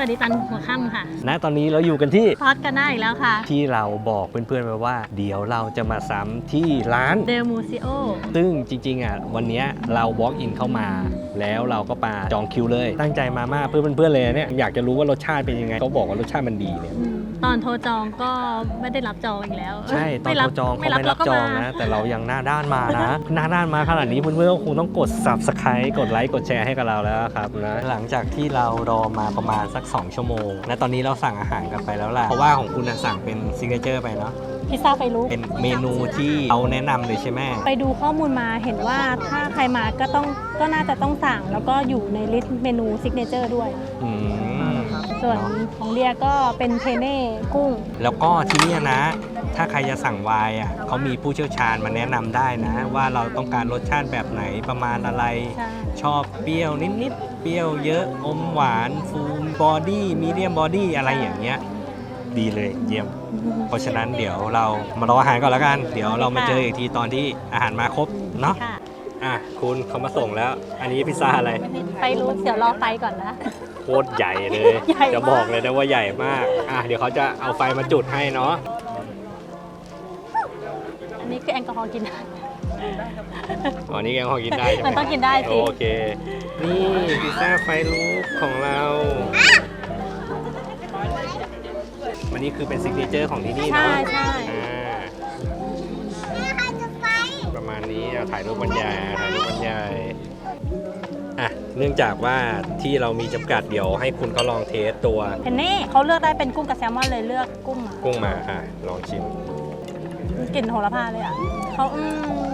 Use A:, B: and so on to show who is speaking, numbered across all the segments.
A: วัสดีตอนหัวค่ำค่ะ
B: ณ ตอนนี้เราอยู่กันที่
A: ทอดกันได้อีกแล้วค่ะ
B: ที่เราบอกเพื่อนๆไปว่า เดี๋ยวเราจะมาซ้ำที่ร้าน
A: เดลมูซิโอ
B: ซึ่งจริงๆอะวันเนี้ยเรา walk in เข้ามา แล้วเราก็มาจองคิวเลย ตั้งใจมามากเพื่อนเพื่อนๆเลยเนี่ยอยากจะรู้ว่ารสชาติเป็นยังไงเขาบอกว่ารสชาติมันดีเนี่ย
A: ตอนโทรจองก็ไม่ได้รับจองอีกแล้ว
B: ใช่ตอน
A: ไม่
B: เราจองเขาไม่รับ
A: แล้วก็
B: จอง
A: มา
B: นะ แต่เรายังหน้าด้านมานะ หน้าด้านมาขนาดนี้เพื่อนๆก็คงต้องกด subscribe กดไลค์กดแชร์ให้กับเราแล้วครับนะหลังจากที่เรารอมาประมาณสัก2 ชั่วโมง และตอนนี้เราสั่งอาหารกันไปแล้วล่ะ เพราะว่าของคุณน่ะสั่งเป็นซิกเนเจอร์ไปเนาะ
A: พิซซ่าไฟลุก
B: เป็นเมนูที่เขาแนะนำเลยใช่ไหม
A: ไปดูข้อมูลมาเห็นว่าถ้าใครมาก็ต้องก็น่าจะต้องสั่ง แล้วก็อยู่ในลิสต์เมนูซิกเนเจอร์ด้วย
B: อืม
A: ส่วนของเรียก็เป็นเพเน่กุ้ง
B: แล้วก็ที่เนี่ยนะ ถ้าใครจะสั่งไวน์อะเขามีผู้เชี่ยวชาญมาแนะนำได้นะ ว่าเราต้องการรสชาติแบบไหนประมาณอะไร
A: ใช่
B: ชอบเปรี้ยวนิดๆ เปรี้ยวเยอะอมหวาน ฟูมบอดี้มีเดียมบอดี้อะไรอย่างเงี้ย ดีเลยเยี่ยม เพราะฉะนั้นเดี๋ยวเรามารออาหารก่อนแล้วกัน เดี๋ยวเรามาเจออีกทีตอนที่อาหารมาครบเนาะ
A: ค่ะ
B: อะคุณเขามาส่งแล้ว อันนี้พิซซ่าอะไร
A: ไปรู้เดี๋ยวรอไฟก่อนนะ
B: โคตรใหญ่เลย
A: ใหญ่มาก
B: จะบอกเลยนะว่าใหญ่มาก อะเดี๋ยวเขาจะเอาไฟมาจุดให้เนาะ
A: อั นนี้คือแอลกอฮอล์กินได้
B: อ๋อนี่แกงพอกินได้ใช่ไหม
A: มันต้องกินได้สิ
B: โอเค นี่พิซซ่าไฟลุกของเรา วันนี้คือเป็นซิกเนเจอร์ของที่นี่
A: ใช่
B: เนาะ
A: ใช่
B: อ่าประมาณนี้เอาถ่ายรูปบรรยายถ่ายรูปบรรยายอะเนื่องจากว่าที่เรามีจำกัดเดี๋ยวให้คุณเขาลองเทสตัว
A: เพนนี่เขาเลือกได้เป็นกุ้งกับแซลมอนเลยเลือกกุ้งมา
B: กุ้งมาอะลองชิม
A: กลิ่นโหระพาเลยอะเขาอืม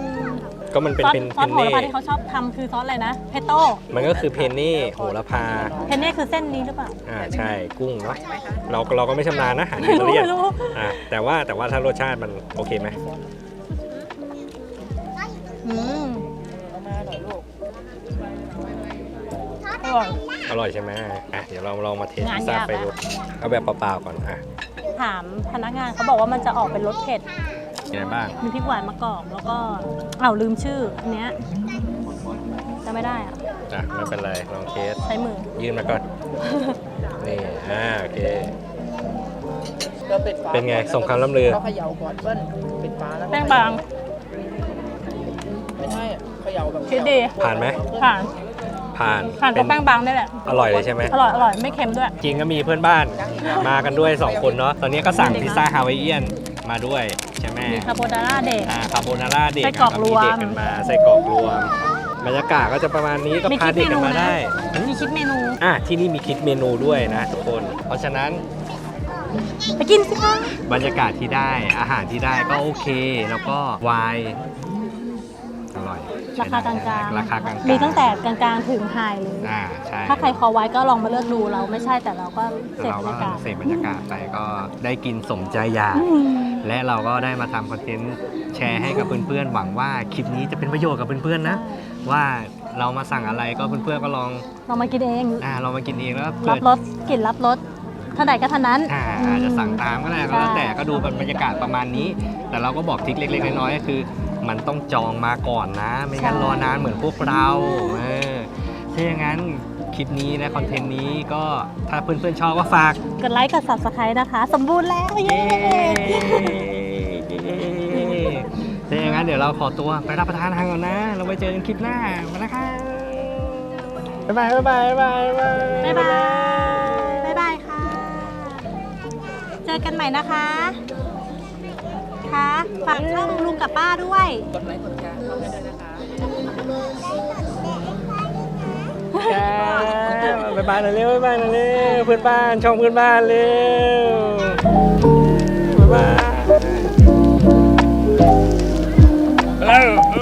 B: ก็มันเป็น
A: ซอส
B: เป็น
A: ซอส
B: เพน
A: โห
B: เน่
A: ระพาที่เขาชอบทำคือซอสอะไรนะ เพโต้
B: มันก็คือเพนเน่โหระพา
A: เพนเน่คือเส้นนี้หรือเปล่า
B: อ่าใช่กุ้งเนาะเราเราก็ไม่ชำนาญนะอาหาร
A: ไม่
B: อิตา
A: รู้
B: เลียน
A: ไม่รู้
B: อ่าแต่ว่าแต่ว่าถ้ารสชาติมันโอเคไหม
A: อืมอร่อย
B: อร่อยใช่ไหมอะเดี๋ยวเราลองมาเทส
A: งาน
B: พิซซ่ายา
A: ก
B: ไปดู
A: นะ
B: เอาแบบเปล่าๆก่อนอะ
A: ถามพนักงานเขาบอกว่ามันจะออกเป็นรสเผ็ด
B: ยังไงบ้าง
A: มีพริกหวานมะกอกแล้วก็อ้าวลืมชื่ออันเนี้ยจะไม่ได้อะ
B: อะไม่เป็นไร ลองเทส
A: ใช้มือ
B: ยื่นมาก่อน นี่ อ่า โอเค
C: ก็ปิดฝา
B: เป็นไงส่งคำล่ำลือ
C: ก็เขย่าก่อนเปิ้ลปิดฝาแล้วก็
A: แป้งบาง
C: ไม่ใช่อะเขย่าแบบ
A: คิดดี
B: ผ่านไหม
A: ผ่าน
B: ผ่าน
A: ผ่านเพราะแป้งบางได้แหละ
B: อร่อยเลยใช่ไหม
A: อร่อยอร่อยไม่เค็มด้วย
B: จริงก็มีเพื่อนบ้าน มากันด้วย 2 คนเนาะ ตอนนี้ก็สั่งพิซซ่าฮาวายเอียนมาด้วย ใช่ไหม
A: มีคาโบนาร่าเด็ก
B: อ่าคาโบนาร่าเด็ก
A: ไส้กรอกรวม
B: เด็กกันมาไส้กรอกรวม บรรยากาศก็จะประมาณนี้ก็
A: มี
B: พา
A: คิด
B: เด็
A: เม
B: กกั
A: นู
B: นมา
A: นะ
B: ได้
A: มีคิดเมนู
B: อะที่นี่มีคิดเมนูด้วยนะทุกคน เพราะฉะนั้น
A: ไปกินสิคะ
B: บรรยากาศที่ได้อาหารที่ได้ก็โอเค แล้วก็ไวน์ อร่อย
A: ราคากลาง
B: ราคากลางๆ
A: มีตั้งแต่กลางๆถึงไฮเลย
B: อ่าใช่
A: ถ้าใครคอไว้ก็ลองมาเลือกดูเราไม่ใช่แต่เราก็เสพ
B: เรา
A: บรร
B: ก็
A: ยากาศ
B: เสพบรรยากาศไปก็ได้กินสมใจอยาก
A: อืม
B: และเราก็ได้มาทำคอนเทนต์แชร์ให้กับเพื่อนๆ หวังว่าคลิปนี้จะเป็นประโยชน์กับเพื่อนๆนะ ว่าเรามาสั่งอะไรก็เพื่อนๆก็ลอง
A: เรามากินเอง
B: อ่าเรามากินเองแล้ว
A: รั
B: เกิ
A: บ
B: ด
A: รสกลิ่นรับรสท่านใดก็ท่านนั้น
B: อ่าอาจจะสั่งตามก็ได้ก็แล้วแต่ก็ดูเป็นบรรยากาศประมาณนี้ แต่เราก็บอกทริคเล็กๆน้อยๆก็คือ มันต้องจองมาก่อนนะ ไม่งั้นรอนานเหมือนพวกเราเออถ้าอย่างนั้นคลิปนี้และคอนเทนต์นี้ก็ถ้าเพื่อนๆชอบก็ฝาก
A: กดไลค์กด subscribe นะคะ สมบูรณ์แล้วเย้
B: ถ้าอย่างนั้นเดี๋ยวเราขอตัวไปรับประทานอาหารก่อนนะ เราไปเจอกันคลิปหน้ามาแล้วค่ะบ๊ายบายบ๊ายบายบ๊ายบาย
A: บ๊ายบายบ๊ายบายค่ะ เจอกันใหม่นะคะ คะฝากช่องลุงกับป้าด้วย
C: กดไลค์กดแชร์เข้าให้ด้วยนะคะ
B: บ๊ายบายหน่อยเร็วบ๊ายบายหน่อยเร็วเพื่อนบ้านช่องเพื่อนบ้านเร็วบ๊ายบายเร็ว